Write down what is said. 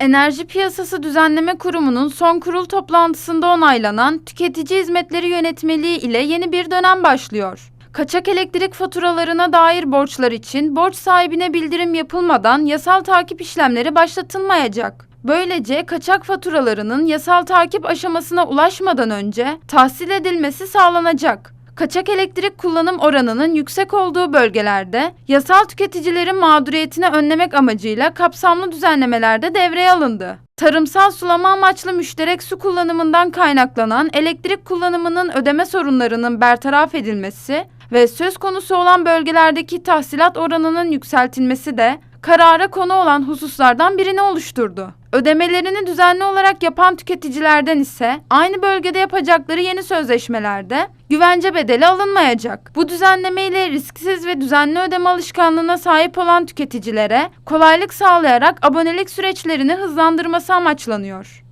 Enerji Piyasası Düzenleme Kurumu'nun son kurul toplantısında onaylanan Tüketici Hizmetleri Yönetmeliği ile yeni bir dönem başlıyor. Kaçak elektrik faturalarına dair borçlar için borç sahibine bildirim yapılmadan yasal takip işlemleri başlatılmayacak. Böylece kaçak faturalarının yasal takip aşamasına ulaşmadan önce tahsil edilmesi sağlanacak. Kaçak elektrik kullanım oranının yüksek olduğu bölgelerde yasal tüketicilerin mağduriyetini önlemek amacıyla kapsamlı düzenlemelerde devreye alındı. Tarımsal sulama amaçlı müşterek su kullanımından kaynaklanan elektrik kullanımının ödeme sorunlarının bertaraf edilmesi ve söz konusu olan bölgelerdeki tahsilat oranının yükseltilmesi de karara konu olan hususlardan birini oluşturdu. Ödemelerini düzenli olarak yapan tüketicilerden ise aynı bölgede yapacakları yeni sözleşmelerde güvence bedeli alınmayacak. Bu düzenleme ile risksiz ve düzenli ödeme alışkanlığına sahip olan tüketicilere kolaylık sağlayarak abonelik süreçlerini hızlandırması amaçlanıyor.